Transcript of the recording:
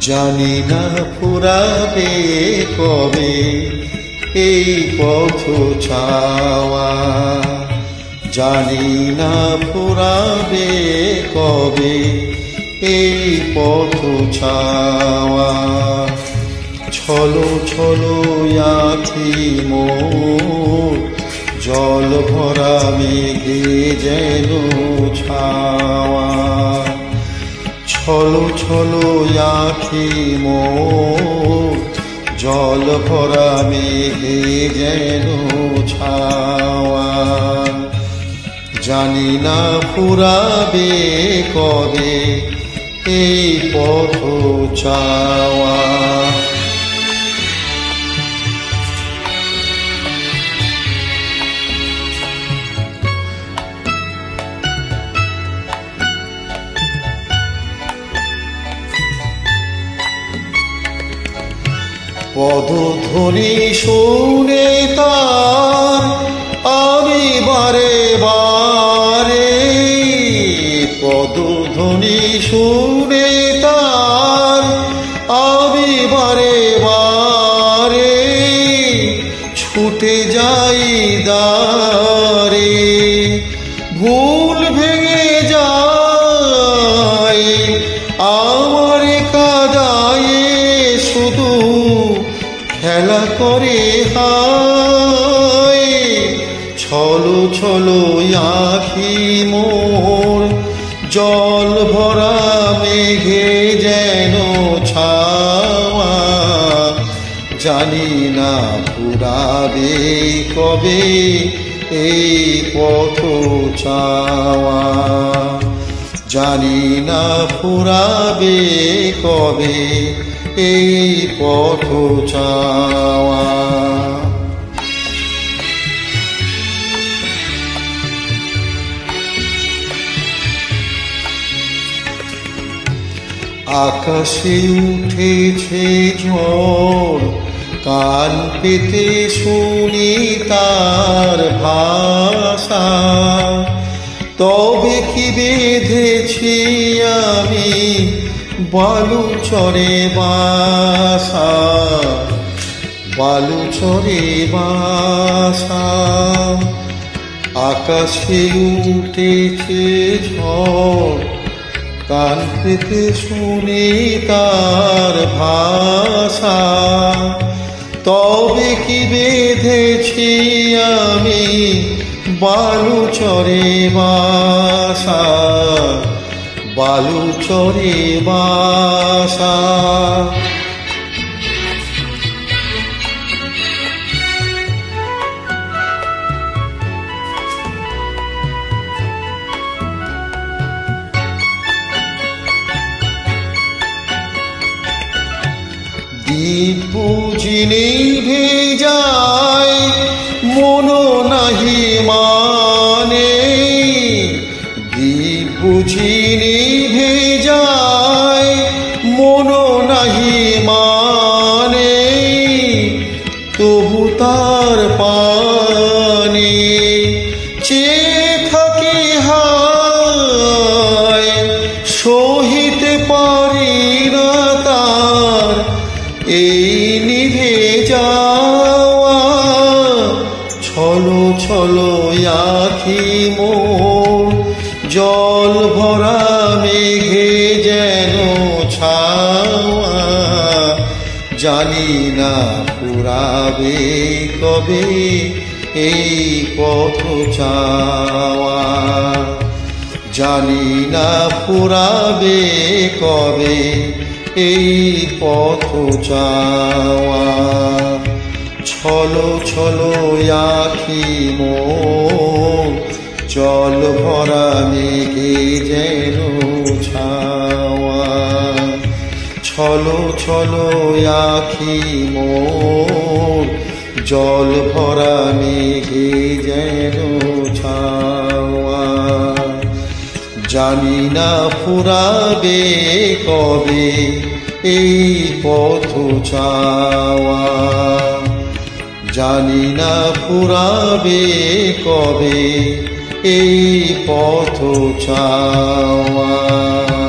জানি না ফুরাবে কবে, এই পথ ছাওয়া। জানি না ফুরাবে কবে, এই পথ ছাওয়া। ছলো ছলো আখি মোর, জল ভরা মেঘে যেন ছাওয়া। ছলো ছলো আখি মো জল ভরা মেঘে যেন ছাওয়া জানি না ফুরাবে কবে এই পথ চাওয়া পদধ্বনি শুনে তার আমি বারে বারে। পদধ্বনি শুনে তার আমি বারে বারে। ছুটে যাই দারে করে হায়। ছলো ছলো আখি মোর, জল ভরা মেঘে যেন ছাওয়া। জানি না পুরাবে কবে এই পথ চাওয়া। জানি না ফুরাবে কবে এই পথ চাওয়া। আকাশে উঠেছে ঝড়, কান পেতে শুনি তার ভাষা। তবে কি বেঁধেছি আমি বালু চরে বাসা, বালু চরে বাসা। আকাশে উঠেছে ঝড়, কান পেতে শুনি তার ভাষা। তবে কি বেঁধেছি আমি বালু চরে বাসা? বালু চরে বাসা। বুঝিনি ভেজায় মনো নাহি মানে পানে। চেয়ে থাকি হায়, সহিতে পারি না এই নিভে যাওয়া, ছলো ছলো আখি মোর। জল ভরা মেঘে যেন ছাওয়া, জানি না পুরাবে কবে এই পথ চাওয়া? জানি না ফুরাবে কবে এই পথ চাওয়া। ছলো ছলো আখি মো জল ভরা মেঘে যেন ছলো ছলো আখি মোর, জল ভরা মেঘে যেন ছাওয়া। জানি না ফুরাবে কবে এই পথ চাওয়া। জানি না ফুরাবে কবে এই পথ চাওয়া।